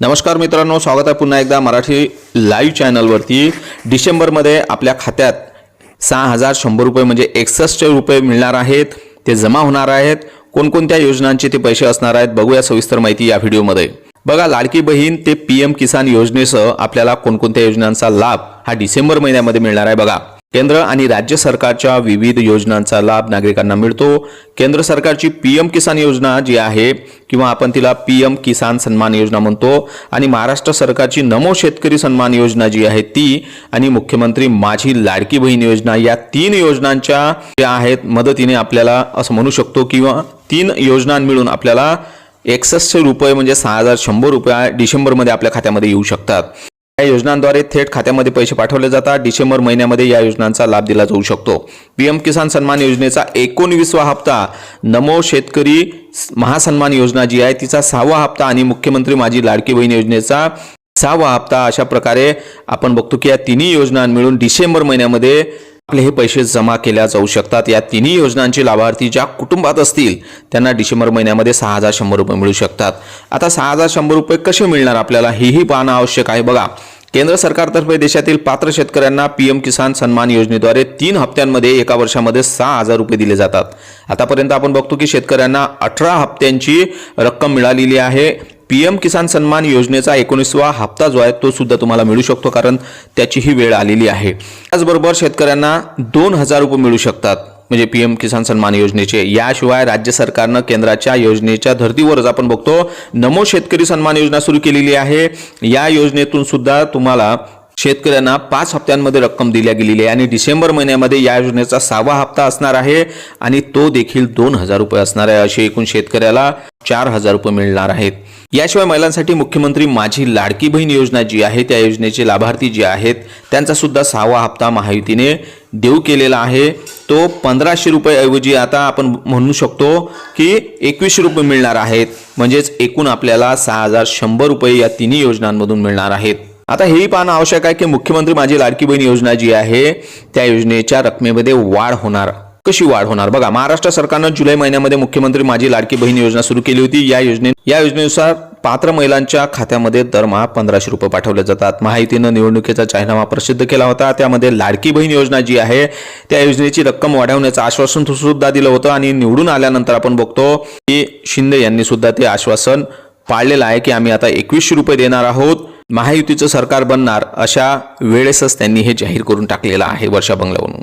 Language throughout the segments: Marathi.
नमस्कार मित्रांनो स्वागत आहे पुन्हा एकदा मराठी लाईव्ह चॅनलवरती डिसेंबरमध्ये आपल्या खात्यात सहा हजार शंभर रुपये म्हणजे एकसष्ट रुपये मिळणार आहेत. ते जमा होणार आहेत. कोणकोणत्या योजनांचे ते पैसे असणार आहेत बघूया सविस्तर माहिती या व्हिडिओमध्ये. बघा लाडकी बहीण ते पी एम किसान योजनेसह आपल्याला कोणकोणत्या योजनांचा लाभ हा डिसेंबर महिन्यामध्ये मिळणार आहे बघा. केंद्र आणि राज्य सरकारच्या विविध योजनांचा लाभ नागरिकांना मिळतो. केंद्र सरकारची पी एम किसान योजना जी आहे किंवा आपण तिला पी एम किसान सन्मान योजना म्हणतो आणि महाराष्ट्र सरकारची नमो शेतकरी सन्मान योजना जी आहे ती आणि मुख्यमंत्री माझी लाडकी बहीण योजना या तीन योजनांच्या ज्या आहेत मदतीने आपल्याला असं म्हणू शकतो किंवा तीन योजना मिळून आपल्याला एकसष्ट रुपये म्हणजे सहा हजार शंभर रुपये डिसेंबरमध्ये आपल्या खात्यामध्ये येऊ शकतात. या योजनांद्वारे थेट खात्यामध्ये पैसे पाठवले जातात. डिसेंबर महिन्यामध्ये या योजनांचा लाभ दिला जाऊ शकतो. पीएम किसान सन्मान योजनेचा एकोणवीसवा हप्ता. नमो शेतकरी महासन्मान योजना जी आहे तिचा सहावा हप्ता आणि मुख्यमंत्री माझी लाडकी बहीण योजनेचा सहावा हप्ता. अशा प्रकारे आपण बघतो की या तिन्ही योजना मिळून डिसेंबर महिन्यामध्ये आपले हे पैसे जमा केल्या जाऊ शकतात. या तिन्ही योजनांचे लाभार्थी ज्या कुटुंबात असतील त्यांना डिसेंबर महिन्यामध्ये सहा हजार शंभर रुपये मिळू शकतात. आता सहा हजार शंभर रुपये कसे मिळणार आपल्याला? हेही पाहणं आवश्यक आहे. बघा केंद्र सरकारतर्फे देशातील पात्र शेतकऱ्यांना पीएम किसान सन्मान योजनेद्वारे तीन हप्त्यांमध्ये एका वर्षामध्ये सहा हजार रुपये दिले जातात. आतापर्यंत आपण बघतो की शेतकऱ्यांना अठरा हप्त्यांची रक्कम मिळालेली आहे. पीएम किसान सन्मान योजनेचा एकोणीसवा हप्ता जो आहे तो सुद्धा तुम्हाला मिळू शकतो कारण त्याची ही वेळ आलेली आहे. त्याचबरोबर शेतकऱ्यांना दोन हजार रुपये मिळू शकतात. म्हणजे पीएम किसान सन्मान योजनेचे. याशिवाय राज्य सरकारनं केंद्राच्या योजनेच्या धर्तीवरच आपण बघतो नमो शेतकरी सन्मान योजना सुरू केलेली आहे. या योजनेतून सुद्धा तुम्हाला शेतकऱ्यांना पाच हप्त्यांमध्ये रक्कम दिल्या गेलेली आहे आणि डिसेंबर महिन्यामध्ये या योजनेचा सहावा हप्ता असणार आहे आणि तो देखील दोन हजार रुपये असणार आहे असे एकूण शेतकऱ्याला चार हजार रुपये मिळणार आहेत. याशिवाय महिलांसाठी मुख्यमंत्री माझी लाडकी बहीण योजना जी आहे त्या योजनेचे लाभार्थी जे आहेत त्यांचा सुद्धा सहावा हप्ता महायुतीने देऊ केलेला आहे. तो पंधराशे रुपये ऐवजी आता आपण म्हणू शकतो की एकवीसशे रुपये मिळणार आहेत. म्हणजेच एकूण आपल्याला सहा हजार शंभर रुपये या तिन्ही योजनांमधून मिळणार आहेत. आता हेही पाहणं आवश्यक आहे की मुख्यमंत्री माझी लाडकी बहीण योजना जी आहे त्या योजनेच्या रकमेमध्ये वाढ होणार. कशी वाढ होणार? बघा महाराष्ट्र सरकारनं जुलै महिन्यामध्ये मुख्यमंत्री माझी लाडकी बहीण योजना सुरू केली होती. या योजने या योजनेनुसार पात्र महिलांच्या खात्यामध्ये दरमहा पंधराशे रुपये पाठवले जातात. माहितीनं निवडणुकीचा जाहीरनामा प्रसिद्ध केला होता. त्यामध्ये लाडकी बहीण योजना जी आहे त्या योजनेची रक्कम वाढवण्याचं आश्वासन सुद्धा दिलं होतं आणि निवडून आल्यानंतर आपण बघतो की शिंदे यांनी सुद्धा ते आश्वासन पाळलेलं आहे की आम्ही आता एकवीसशे रुपये देणार आहोत. महायुतीचं सरकार बनणार अशा वेळेसच त्यांनी हे जाहीर करून टाकलेलं आहे वर्षा बंगल्यावरून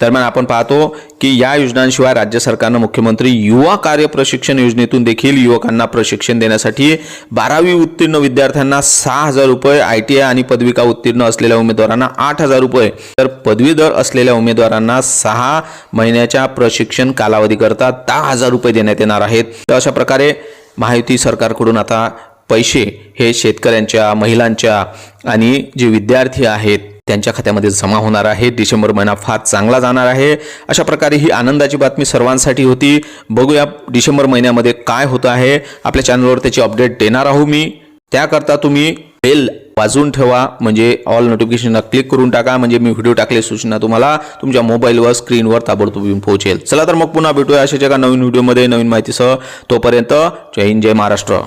दरम्यान आपण पाहतो की या योजनांशिवाय राज्य सरकारनं मुख्यमंत्री युवा कार्य प्रशिक्षण योजनेतून देखील युवकांना प्रशिक्षण देण्यासाठी बारावी उत्तीर्ण विद्यार्थ्यांना सहा हजार रुपये आय टी आय आणि पदविका उत्तीर्ण असलेल्या उमेदवारांना आठ हजार रुपये. तर पदवीधर असलेल्या उमेदवारांना सहा महिन्याच्या प्रशिक्षण कालावधीकरता दहा हजार रुपये देण्यात येणार आहेत. तर अशा प्रकारे महायुती सरकारकडून आता पैसे हे शेतकऱ्यांच्या महिलांच्या आणि जे विद्यार्थी आहेत त्यांच्या खात्यामध्ये जमा होणार आहे. डिसेंबर महिना फार चांगला जाणार आहे. अशा प्रकारे ही आनंदाची बातमी सर्वांसाठी होती. बघूया डिसेंबर महिन्यामध्ये काय होतं आहे. आपल्या चॅनलवर त्याची अपडेट देणार आहो मी. त्याकरता तुम्ही बेल वाजवून ठेवा. म्हणजे ऑल नोटिफिकेशनला क्लिक करून टाका. म्हणजे मी व्हिडिओ टाकले सूचना तुम्हाला तुमच्या मोबाईलवर स्क्रीनवर ताबडतोब येऊन पोहोचेल. चला तर मग पुन्हा भेटूया अशाच एका नवीन व्हिडिओमध्ये नवीन माहितीसह. तोपर्यंत जय हिंद जय महाराष्ट्र.